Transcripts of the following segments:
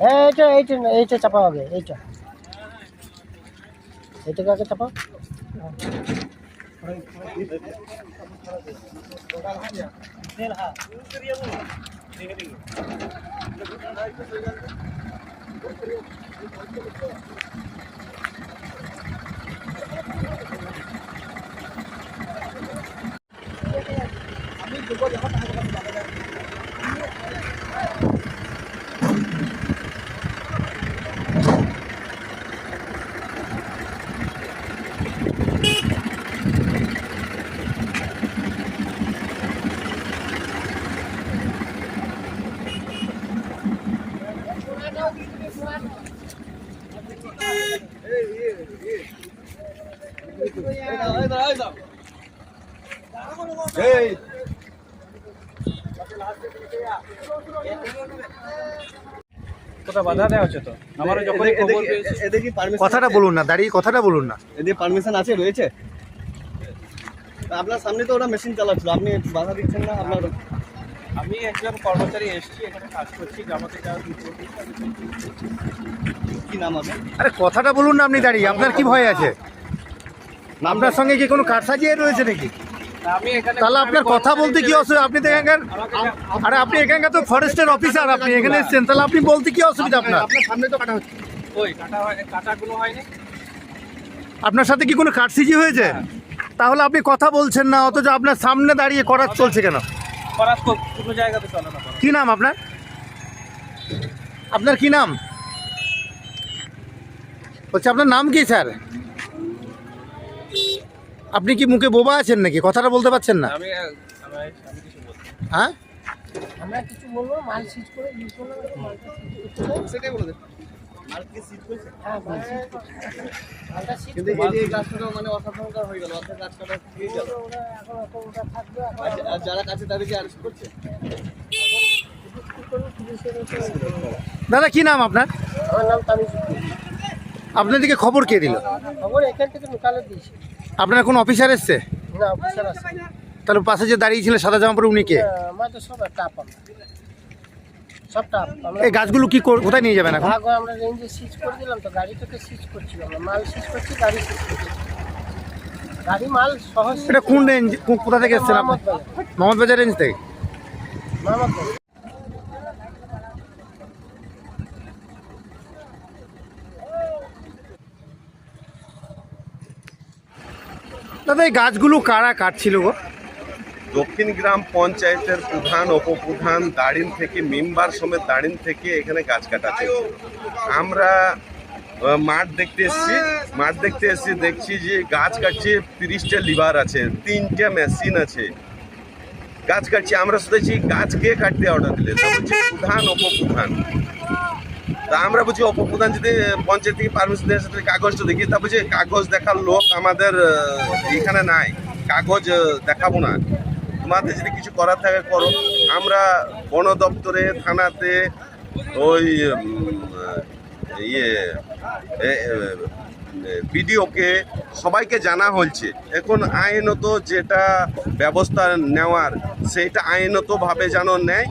এইটা এইটা না, এইটা চাপা হবে এইটা। এইটাকে আগে চাপা। কোথাও বাধা দেওয়া হচ্ছে তো আমারও যখনই খবর পেয়েছি এদের কি পারমিশন কথাটা বলুন না দাঁড়িয়ে কথাটা বলুন না এদের পারমিশন আছে রয়েছে আপনার সামনে তো ওরা মেশিন চালাচ্ছিল আপনি বাধা দিচ্ছেন না আপনার আমি একজন কর্মচারী এসেছি এখানে কাজ করছি জামাতে যাওয়ার কি নাম হবে আরে কথাটা বলুন না আপনি দাঁড়িয়ে আপনার কি ভয় আছে? আপনার সঙ্গে কি কোনো কাঠ সাজিয়ে রয়েছে নাকি? আমি এখানে তাহলে আপনার কথা বলতে কি অসুবিধা? আপনি তো এখানকার আরে আপনি এখানকার তো ফরেস্টের অফিসার আপনি এখানে এসেছেন তাহলে আপনি বলতে কি অসুবিধা আপনার আপনার? সামনে তো কাটা হচ্ছে। ওই কাটা হয় কাটাগুলো হয়নি। আপনার সাথে কি কোনো কাটসিজি হয়েছে? তাহলে আপনি কথা বলছেন না অথচ আপনার সামনে দাঁড়িয়ে করার চলছে কেন? করার কোনো জায়গাতে চলে না কি নাম আপনার? আপনার কি নাম? বলছি আপনার নাম কি স্যার? আপনি কি মুখে বোবা আছেন নাকি? কথাটা বলতে পারছেন না। হ্যাঁ? আমরা কিছু বলব মাল সিজ করে সেটাই বলে দেন। কিন্তু এই গাছটা মানে অসাধারণকার হয়ে গেল অর্থাৎ গেল। আর- যারা কাছে তাদেরকে করছে? দাদা কি নাম আপনার? আমার নাম তামিজ আপনাদেরকে খবর কে দিল? খবর এখান থেকে লোকালে দিয়েছি। আপনার কোন অফিসার এসছে? না অফিসার আছে। তাহলে পাশে যে দাঁড়িয়ে ছিলেন সাদা জামা পরে উনি কে? সব আমরা সব টাপ এই গাছগুলো কি কর- কোথায় নিয়ে যাবেন এখন? ভাগ আমরা রেঞ্জে সিজ করে দিলাম তো সিজ করছি আমরা। মাল সিজ করছি গাড়ি সিজ করছি। গাড়ি মাল সহজ এটা কোন রেঞ্জ কো- কোথা থেকে এসছেন আপনি? মোহাম্মদ বাজার। মোহাম্মদ বাজার রেঞ্জ থেকে দাদা এই গাছগুলো কারা কাটছিল গো? দক্ষিণ গ্রাম পঞ্চায়েতের প্রধান, উপপ্রধান দাঁড়িন থেকে মেম্বার সমেত দাঁড়িন থেকে এখানে গাছ কাটা আমরা মাঠ দেখতে এসেছি, মাঠ দেখতে এসেছি, দেখছি যে গাছ কাটছে, তিরিশটা লিভার আছে, তিনটে মেশিন আছে। গাছ কাটছে, আমরা শুনেছি গাছ কে কাটতে অর্ডার দিলে। প্রধান, উপপ্রধান। তা আমরা বলছি উপপ্রধান যদি পঞ্চায়েত থেকে পারমিশন সাথে কাগজটা দেখি তা বলছে কাগজ দেখার লোক আমাদের এখানে নাই। কাগজ দেখাবো না। তোমাদের যদি কিছু করার থাকে করো আমরা বন দপ্তরে থানাতে ওই ইয়ে বিডিওকে সবাইকে জানা হচ্ছে এখন আইনত যেটা ব্যবস্থা নেওয়ার সেইটা আইনতভাবে যেন নেয়।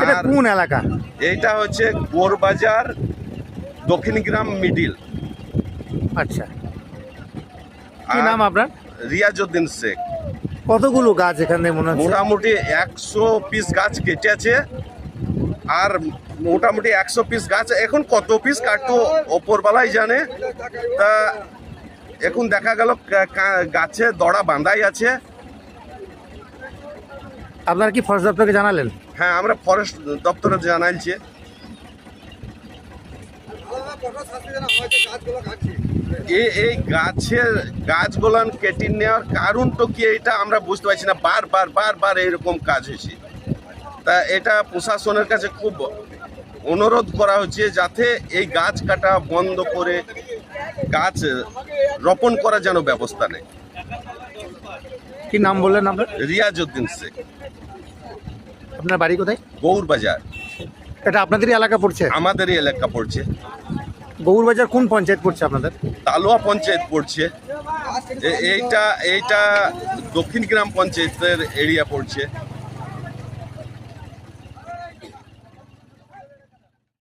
আর কোন এলাকা? এইটা হচ্ছে গোরবাজার দক্ষিণ গ্রাম মিডিল। আচ্ছা। কি নাম আপনার? রিয়াজউদ্দিন শেখ। কতগুলো গাছ এখানে মনে হচ্ছে? মোটামুটি একশো পিস গাছ কেটেছে আর মোটামুটি একশো পিস গাছ এখন কত পিস কাটতো ওপরবেলাই জানে। তা এখন দেখা গেল গাছে দড়া বাঁধাই আছে। আপনারা কি ফরেস্ট দপ্তরকে জানালেন? হ্যাঁ আমরা ফরেস্ট দপ্তরে জানাইছি। এই এই গাছের গাছগুলান কেটে নেওয়ার কারণ তো কি এটা আমরা বুঝতে পারছি না। বারবার বারবার এরকম কাজ হয়েছে। তা এটা প্রশাসনের কাছে খুব অনুরোধ করা হচ্ছে যাতে এই গাছ কাটা বন্ধ করে গাছ রোপণ করার যেন ব্যবস্থা নেয়। কি নাম বললেন আপনার? রিয়াজউদ্দিন শেখ। আপনার বাড়ি কোথায়? গৌরবাজার এটা আপনাদেরই এলাকা পড়ছে? আমাদেরই এলাকা পড়ছে। গৌরবাজার কোন পঞ্চায়েত পড়ছে আপনাদের? তালোয়া পঞ্চায়েত পড়ছে। এইটা এইটা দক্ষিণ গ্রাম পঞ্চায়েতের এরিয়া পড়ছে।